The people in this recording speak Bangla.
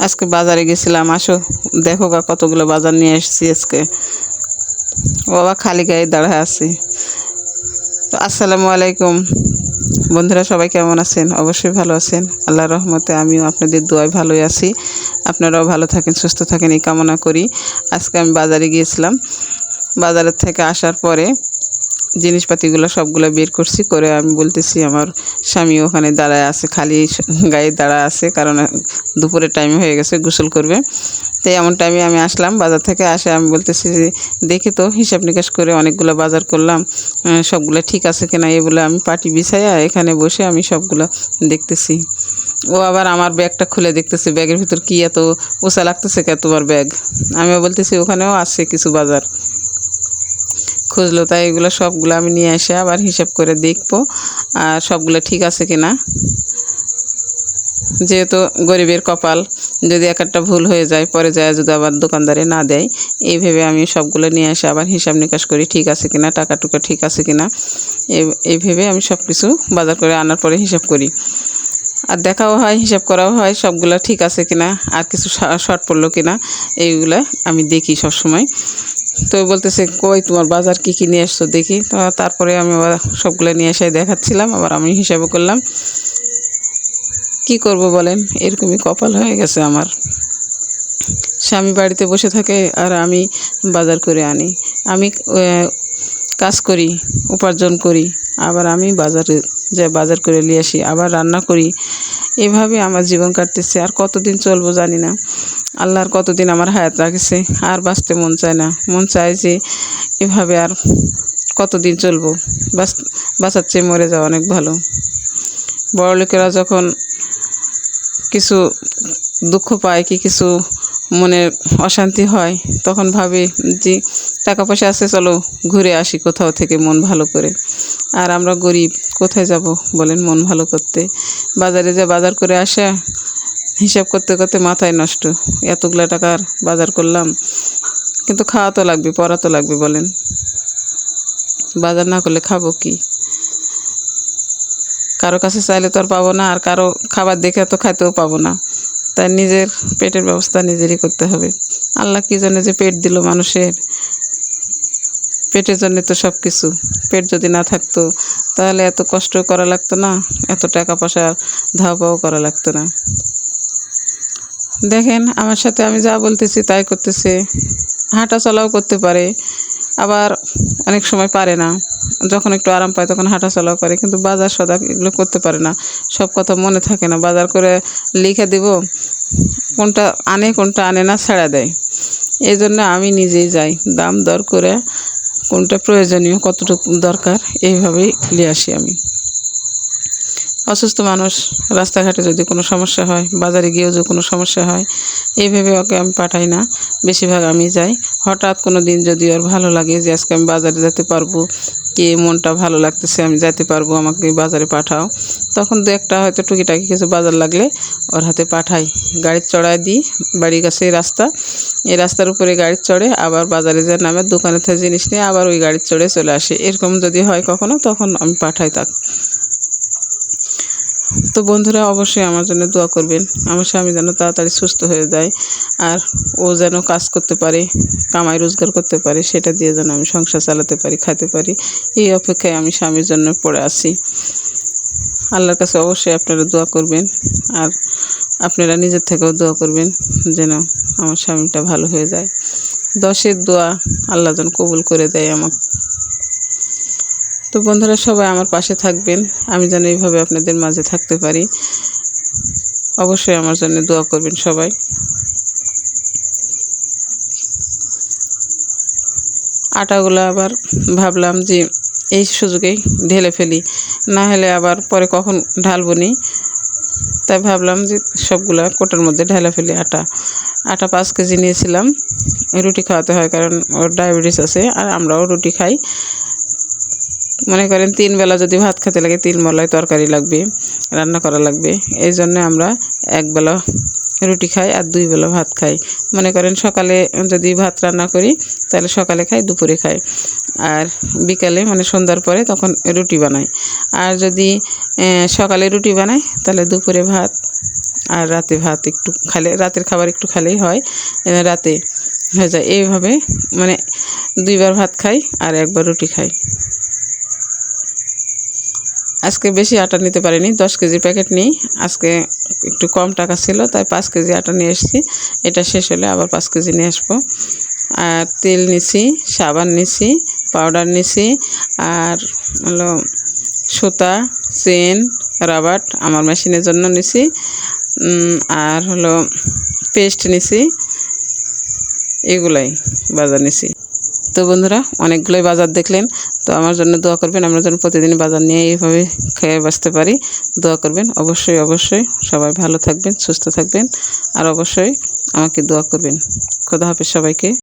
আজকে বাজারে গেছিলাম, আসো, দেখো গা কতগুলো বাজার নিয়ে এসেছি আজকে। বাবা খালি গায়ে দাঁড়ায় আছি। তো আসসালামু আলাইকুম। বন্ধুরা সবাই কেমন আছেন? অবশ্যই ভালো আছেন। আল্লাহর রহমতে আমিও আপনাদের দোয়ায় ভালোই আছি। আপনারাও ভালো থাকেন, সুস্থ থাকেন, এই কামনা করি। আজকে আমি বাজারে গিয়েছিলাম। বাজারের থেকে আসার পরে জিনিসপাতিগুলো সবগুলো বের করছি, করে আমি বলতেছি আমার স্বামী ওখানে দাঁড়ায় আছে, খালি গায়ে দাঁড়ায় আছে, কারণ দুপুরের টাইম হয়ে গেছে, গোসল করবে। তো এমন টাইমে আমি আসলাম, বাজার থেকে আসে আমি বলতেছি যে, দেখি তো হিসাব নিকাশ করে অনেকগুলো বাজার করলাম সবগুলো ঠিক আছে কিনা? বলে আমি পাটি বিছাইয়া এখানে বসে আমি সবগুলো দেখতেছি। ও আবার আমার ব্যাগটা খুলে দেখতেছে, ব্যাগের ভিতর কি এত ওষা লাগতেছে কে তোমার ব্যাগ? আমিও বলতেছি, ওখানেও আছে কিছু বাজার। খুঁজলো, তাই এগুলো সবগুলো আমি নিয়ে এসে আবার হিসাব করে দেখব, আর সবগুলো ঠিক আছে কিনা। যেহেতু গরিবের কপাল, যদি এক একটা ভুল হয়ে যায়, পরে যায় যদি আবার দোকানদারে না দেয়, এই ভেবে আমি সবগুলো নিয়ে এসে আবার হিসাব নিকাশ করি, ঠিক আছে কিনা টাকা টুকা ঠিক আছে কিনা। এই- এই ভেবে আমি সব কিছু বাজার করে আনার পরে হিসাব করি। আর দেখাও হয়, হিসাব করাও হয়, সবগুলো ঠিক আছে কিনা, আর কিছু শর্ট পড়ল কিনা, এইগুলো আমি দেখি সব সময় তো বলতেছে, কই তোমার বাজার কি কি নিয়ে আসছো দেখি। তো তারপরে আমি আবার সবগুলো নিয়ে এসে দেখাচ্ছিলাম, আবার আমি হিসাবে করলাম। কি করব বলেন? এরকমই কপাল হয়ে গেছে আমার। স্বামী বাড়িতে বসে থাকে আর আমি বাজার করে আনি। আমি কাজ করি, উপার্জন করি, আবার আমি বাজারে যে বাজার করে নিয়ে আসি, আবার রান্না করি। এভাবে আমার জীবন কাটতেছে। আর কতদিন চলবো জানি না। আল্লাহর কতদিন আমার হায়াত রাখছে, আর বাঁচতে মন চায় না। মন চায় যে এভাবে আর কতদিন চলবো। বাস বাঁচার চেয়ে মরে যাওয়া অনেক ভালো। বড় লোকেরা যখন কিছু দুঃখ পায় কি কিছু মনে অশান্তি হয়, তখন ভাবে যে টাকা পয়সা আছে, চলো ঘুরে আসি কোথাও থেকে মন ভালো করে। আর আমরা গরিব, কোথায় যাব বলেন মন ভালো করতে? বাজারে যে বাজার করে আসে হিসাব করতে করতে মাথায় নষ্ট। এতগুলা টাকার বাজার করলাম। কিন্তু খাওয়া তো লাগবে, পড়া তো লাগবে বলেন। বাজার না করলে খাব কি? কারও কাছে চাইলে তো আর পাবো না, আর কারও খাবার দেখে তো খাইতেও পাবো না। তাই নিজের পেটের ব্যবস্থা নিজেরই করতে হবে। আল্লাহ কি জানে যে পেট দিল মানুষের? পেটের জন্য তো সব কিছু পেট যদি না থাকতো, তাহলে এত কষ্ট করা লাগতো না, এত টাকা পয়সা ধাওয়া পাও করা লাগতো না। দেখেন, আমার সাথে আমি যা বলতেছি তাই করতেছে। হাঁটা চলাও করতে পারে, আবার অনেক সময় পারে না। যখন একটু আরাম পায় তখন হাঁটা চলাও করে, কিন্তু বাজার সদা এগুলো করতে পারে না। সব কথা মনে থাকে না। বাজার করে লিখে দিব, কোনটা আনে কোনটা আনে না, ছেড়া দেয়। এই জন্য আমি নিজেই যাই, দাম দর করে কোনটা প্রয়োজনীয়, কতটুকু দরকার, এইভাবেই নিয়ে আসি আমি। অসুস্থ মানুষ রাস্তাঘাটে যদি কোনো সমস্যা হয়, বাজারে গিয়েও যদি কোনো সমস্যা হয় এইভাবে ওকে আমি পাঠাই না। বেশিরভাগ আমি যাই। হঠাৎ কোনো দিন যদি ওর ভালো লাগে যে আজকে আমি বাজারে যেতে পারব, কি মনটা ভালো লাগতেছে, আমি যেতে পারব, আমাকে বাজারে পাঠাও। তখন দু একটা হয়তো টুকিটাকি কিছু বাজার লাগলে ওর হাতে পাঠাই। গাড়ি চড়ায় দিই, বাড়ির কাছে এই রাস্তা। এই রাস্তার উপরে গাড়ি চড়ে আবার বাজারে যে নামে দোকানে থেকে জিনিস নিয়ে আবার ওই গাড়ি চড়ে চলে আসে। এরকম যদি হয় কখনো, তখন আমি পাঠাই তাক। তো বন্ধুরা অবশ্যই আমার জন্য দোয়া করবেন। আমার স্বামী যেন তাড়াতাড়ি সুস্থ হয়ে যায় আর ও যেন কাজ করতে পারে, কামাই রোজগার করতে পারে, সেটা দিয়ে যেন আমি সংসার চালাতে পারি, খাইতে পারি। এই অপেক্ষায় আমি স্বামীর জন্য পড়ে আছি। আল্লাহর কাছে অবশ্যই আপনারা দোয়া করবেন আর আপনারা নিজের থেকেও দোয়া করবেন যেন আমার স্বামীটা ভালো হয়ে যায়। দশের দোয়া আল্লাহ যেন কবুল করে দেয় আমাকে। তো বন্ধুরা সবাই আমার পাশে থাকবেন। আমি যেন এইভাবে আপনাদের মাঝে থাকতে পারি। অবশ্যই আমার জন্য দোয়া করবেন সবাই। আটাগুলো আবার ভাবলাম যে এই সুযোগেই ঢেলে ফেলি। না হলে আবার পরে কখন ঢালবো নি? তাই ভাবলাম যে সবগুলা কোটার মধ্যে ঢেলে ফেলি আটা। আটা পাঁচ কেজি নিয়েছিলাম। রুটি খাওয়াতে হয় কারণ ওর ডায়াবেটিস আছে আর আমরাও রুটি খাই। মনে করেন তিন বেলা যদি ভাত খেতে লাগে তিন বেলায় তরকারি লাগবে, রান্না করা লাগবে। এই জন্য আমরা এক বেলা রুটি খাই আর দুই বেলা ভাত খাই। মনে করেন সকালে যদি ভাত রান্না করি, তাহলে সকালে খাই, দুপুরে খাই। আর বিকালে মানে সন্ধ্যার পরে তখন রুটি বানাই। আর যদি সকালে রুটি বানাই, তাহলে দুপুরে ভাত আর রাতে ভাত একটু খালে, রাতের খাবার একটু খালেই হয় রাতে হয়ে যায়। এইভাবে মানে দুইবার ভাত খাই আর একবার রুটি খাই। আজকে বেশি আটা নিতে পারিনি, দশ কেজি প্যাকেট নিই। আজকে একটু কম টাকা ছিল, তাই পাঁচ কেজি আটা নিয়ে এসেছি। এটা শেষ হলে আবার পাঁচ কেজি নিয়ে আসব। আর তেল নিছি, সাবান নিছি পাউডার নিছি, আর হলো সুতা, চেন, রাবার আমার মেশিনের জন্য নিছি। আর হলো পেস্ট নিছি, এগুলাই বাজার নিছি। তো বন্ধুরা, অনেকগুলোই বাজার দেখলেন। তো আমার জন্য দোয়া করবেন, আমরা যেন প্রতিদিন বাজার নিয়ে এইভাবে খেয়ে বাঁচতে পারি। দোয়া করবেন, অবশ্যই অবশ্যই। সবাই ভালো থাকবেন, সুস্থ থাকবেন। আর অবশ্যই আমাকে দোয়া করবেন। খোদা হাফেজ সবাইকে।